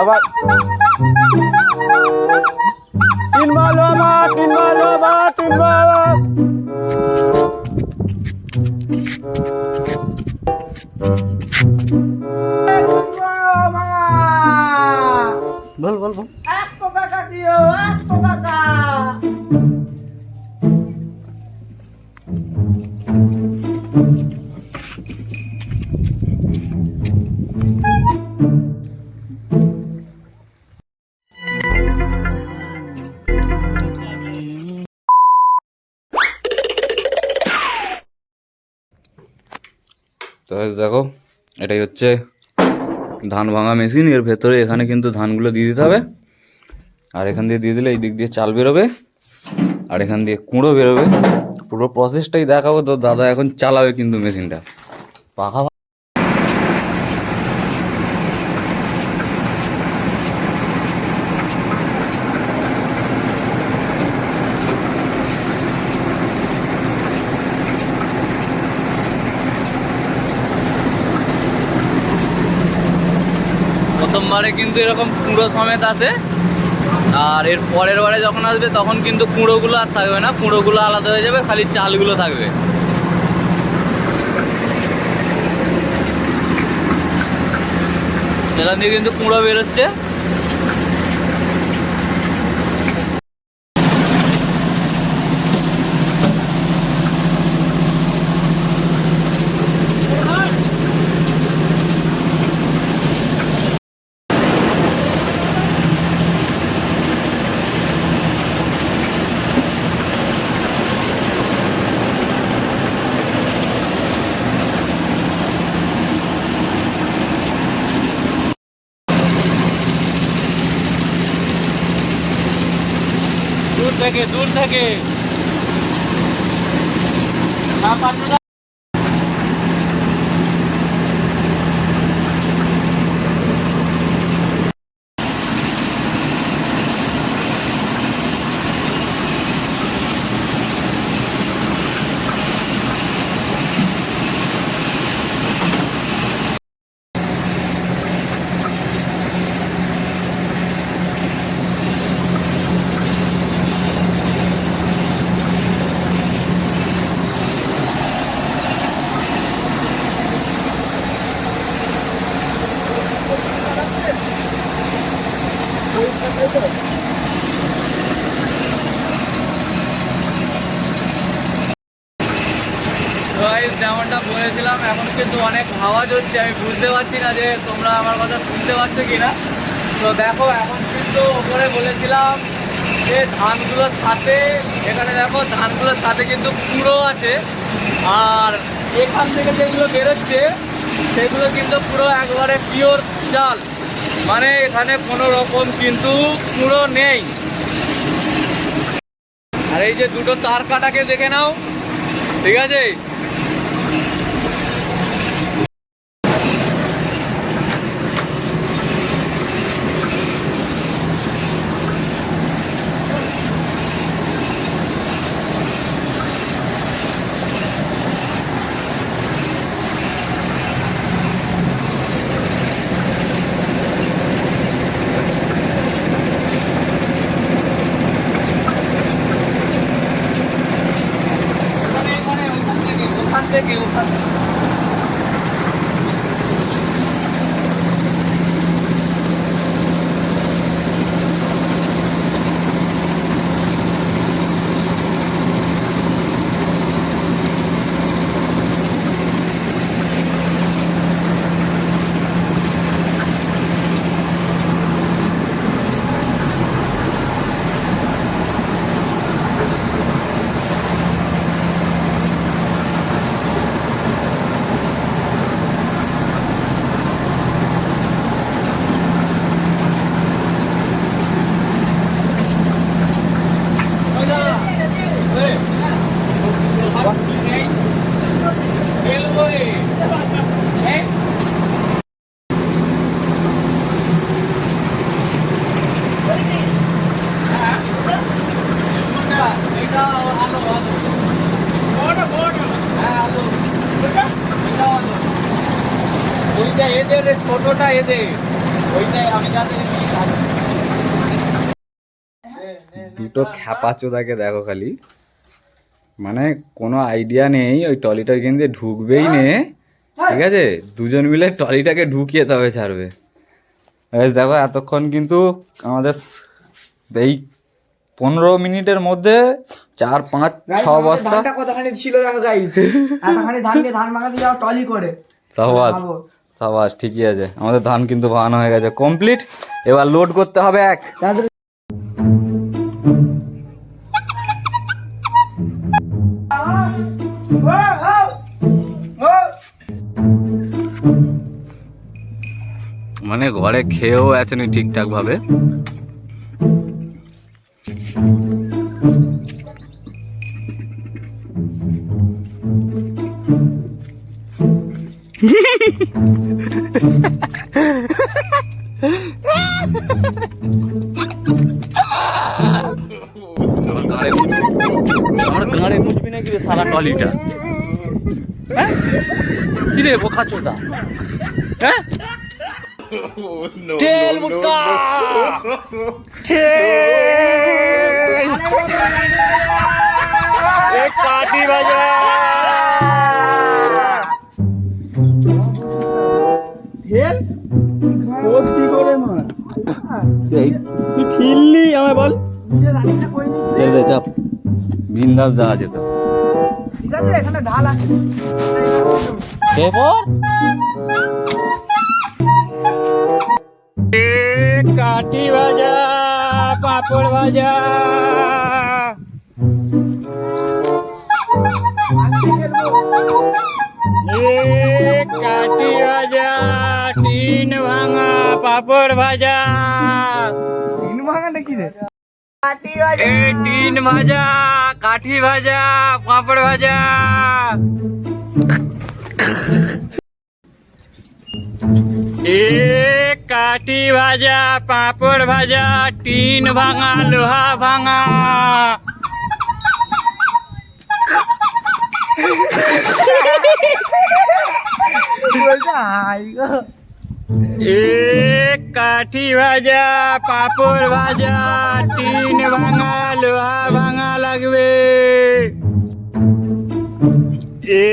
আবার। তিন ভালো আমার তিন ভালো আমার তিন ভালো বল বল বল তো দেখো, এটাই হচ্ছে ধান ভাঙা মেশিন। এর ভেতরে এখানে কিন্তু ধানগুলো দিয়ে দিতে হবে। আর এখান দিয়ে দিয়ে দিলে এই দিক দিয়ে চাল বেরোবে, আর এখান দিয়ে কুঁড়ো বেরোবে। পুরো প্রসেসটাই দেখাবো তো, দাদা এখন চালাবে কিন্তু মেশিনটা। পাখা প্রথমবারে কিন্তু এরকম কুঁড়ো সমেত আছে আর এর পরের বারে যখন আসবে, তখন কিন্তু কুঁড়োগুলো আর থাকবে না। কুঁড়োগুলো আলাদা হয়ে যাবে, খালি চালগুলো থাকবে। এখান থেকে কিন্তু কুঁড়ো বেরোচ্ছে। থেকে দূর থেকে। যেমনটা বলেছিলাম, এখন কিন্তু অনেক আওয়াজ হচ্ছে আমি বুঝতে পারছি না যে তোমরা আমার কথা শুনতে পাচ্ছ কি না তো দেখো, এখন কিন্তু ওপরে বলেছিলাম যে ধানগুলোর সাথে, এখানে দেখো, ধানগুলোর সাথে কিন্তু কুড়ো আছে। আর এখান থেকে যেগুলো বেরোচ্ছে, সেগুলো কিন্তু পুরো একবারে পিওর চাল মানে এখানে কোনো রকম কিন্তু কুড়ো নেই। আর এই যে দুটো তার কাটাকে দেখে নাও। ঠিক আছে? Okay. এদের ছোটটা এদের। ওইটাই আমি যাদের দুটো খ্যাপা চোদাকে দেখো খালি। মানে কোনো আইডিয়া নেই ওই টলিটা ওইখান দিয়ে ঢুকবেই নে। ঠিক আছে? দুজন মিলে টলিটাকে ঢুকিয়ে তবে ছাড়বে। দেখো এতক্ষণ কিন্তু আমাদের এই পনেরো মিনিটের মধ্যে চার পাঁচ ছ বস্তা। ছিল দেখো গাইস এতখানি ধান নিয়ে ধান মাখাতে যাও টলি করে। সাবাস। ঠিকই আছে। আমাদের ধান কিন্তু ভাঙানো হয়ে গেছে। কমপ্লিট? এবার লোড করতে হবে এক। মানে ঘরে খেয়েও আছেনি ঠিকঠাক ভাবে আমার গাঁড়ে বুঝবি নাকি সারা টলিটা হ্যাঁ? কি রে বোকা চোদা? হ্যাঁ? মুক্তা তেল কাটি বাজা তুই ঠিললি আমায় বল। চল রে চাপ। বিন্দাস যাওয়া যেত ঠিক আছে এখানে ঢাল আছে। এরপর কাটি ভাজা পাপড় ভাজা। পাপড় ভাজা। তিন ভাঙা নাকি রে? এ টিন ভাজা কাঠি ভাজা পাপড় ভাজা। এ কাঠি ভাজা পাপড় ভাজা টিন ভাঙা লোহা ভাঙা। হাই গো। এ কাঠি ভাজা পাপড় ভাজা টিন ভাঙা লোহা ভাঙা লাগবে এ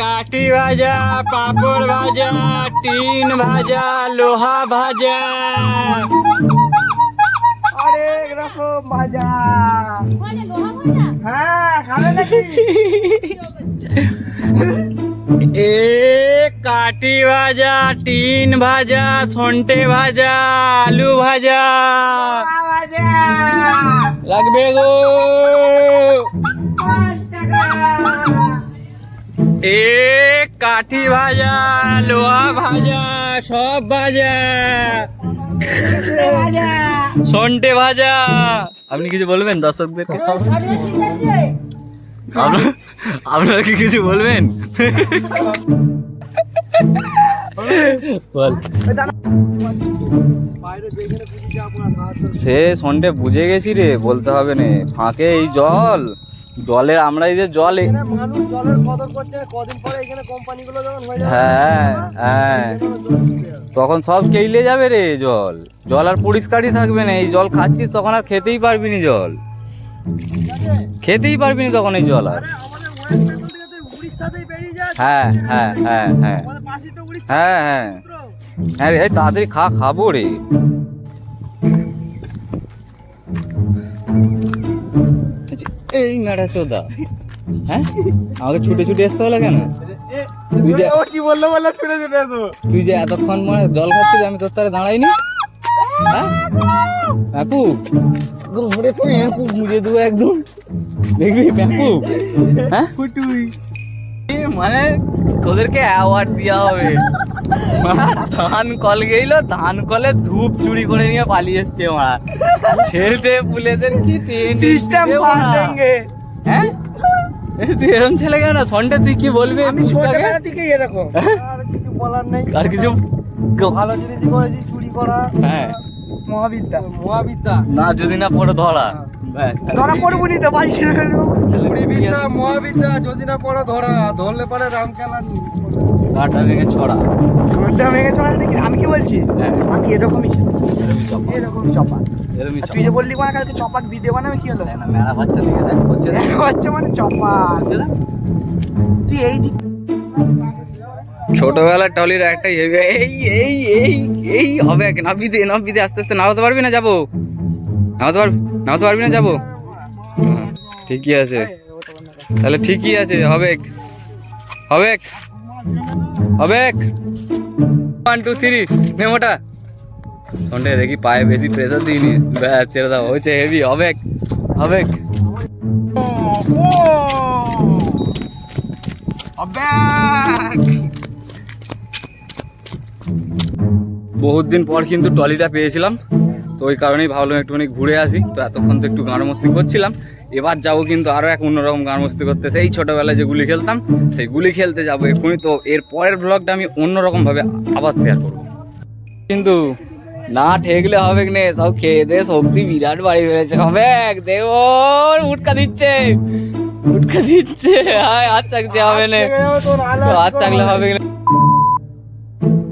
কাঠি ভাজা পাপড় ভাজা টিন ভাজা লোহা ভাজা অনেক রকম ভাজা হ্যাঁ খাবে নাকি এ কাঠি ভাজা টিন ভাজা সন্টে ভাজা আলু ভাজা লাগবে গো এ কাঠি ভাজা লোহা ভাজা সব ভাজা ভাজা সন্টে ভাজা আপনি কিছু বলবেন দর্শকদেরকে? আপনার- কি কিছু বলবেন? বল। সে সন্টে বুঝে গেছি রে, বলতে হবে না। ফাঁকে এই জল, জলের আমরা এই যে জল। হ্যাঁ হ্যাঁ। তখন সব কেইলে যাবে রে জল। জল আর পরিষ্কারই থাকবে না, এই জল খাচ্ছিস তখন আর খেতেই পারবি না জল। খেতেই পারবি না তখন এই জল আর। হ্যাঁ হ্যাঁ হ্যাঁ হ্যাঁ। হ্যাঁ হ্যাঁ। হ্যাঁ রে তাড়াতাড়ি খা খাব রে। এই মেড়া চোদা। হ্যাঁ? আমাকে ছুটে ছুটে আসতে হলো কেন? তুই যে- ও কি বলল বলল ছুটে ছুটে তো তুই যে এতক্ষণ মনে জল খাচ্ছিস আমি তোর তারে দাঁড়াইনি? হ্যাঁ? প্যাপু ঘুরে তো প্যাপু মুজে দেবো একদম। দেখবি? প্যাপু হ্যাঁ? মানে তোদেরকে অ্যাওয়ার্ড দেওয়া হবে। ধান কল গেইলো ধান কলে ধূপ চুরি করে নিয়ে পালিয়ে এসছে মারা ছেলে পুলেদের কি সিস্টেম হ্যাঁ? তুই এরকম ছেলে কেন? সন্ডে তুই কি বলবি আমি? ছোটবেলা থেকেই এরকম। আর কিছু বলার নেই। আর কিছু ভালো জিনিসই করেছি চুরি করা। হ্যাঁ। মহাবিদ্যা। মহাবিদ্যা। না যদি না পড়ে ধরা। ব্যাস, ধরা পড়ব নি তো পারছি না। বিদ্যা মহাবিদ্যা যদি না পড়ো ধরা। ধরলে পরে রাম খেলা কাটা ভেঙে ছড়া। ঘণ্টা ভেঙে চলে দেখি আমি কি বলছি? হ্যাঁ। আমি এরকমই এরকমই চপা তুই যে বললি কোন কালকে চপাক ভিডিও বানাবে কি হলো? না মেলা বাচ্চা দিকে দেখ হচ্ছে না। হচ্ছে মানে চপা তুই এই দিক ছোটবেলার টলির একটাই এই এই এই এই হবে এক নাবি দে নাবি দে আস্তে আস্তে নামাতে পারবি না? যাব। নামাতে পারবি পারবি না যাব। হ্যাঁ, ঠিকই আছে। তাহলে ঠিকই আছে হবে হবে হবে ওয়ান টু থ্রি মেমোটা। সন্ডে দেখি পায়ে বেশি প্রেসার দিইনি। ব্যাস ছেড়ে দাও হয়েছে হেভি হবে হবে বহুত দিন পর কিন্তু ট্রলিটা পেয়েছিলাম। তো ওই কারণেই ভাবলাম একটুখানি ঘুরে আসি। তো এতক্ষণ তো একটু গান মস্তি করছিলাম। এবার যাব কিন্তু আরও এক অন্যরকম গান মস্তি করতে সেই ছোটোবেলায় যে গুলি খেলতাম সেই গুলি খেলতে যাব এক্ষুনি। তো এর পরের ব্লগটা আমি অন্যরকমভাবে আবার শেয়ার করব। কিন্তু না ঠেকলে হবে কি নে? সব খেয়ে দে শক্তি বিরাট বাড়ি বেড়েছে হবে দেব উটকা দিচ্ছে। উটকা দিচ্ছে। হায় হাত চাকছে হবে না। হাত চাকলে হবে?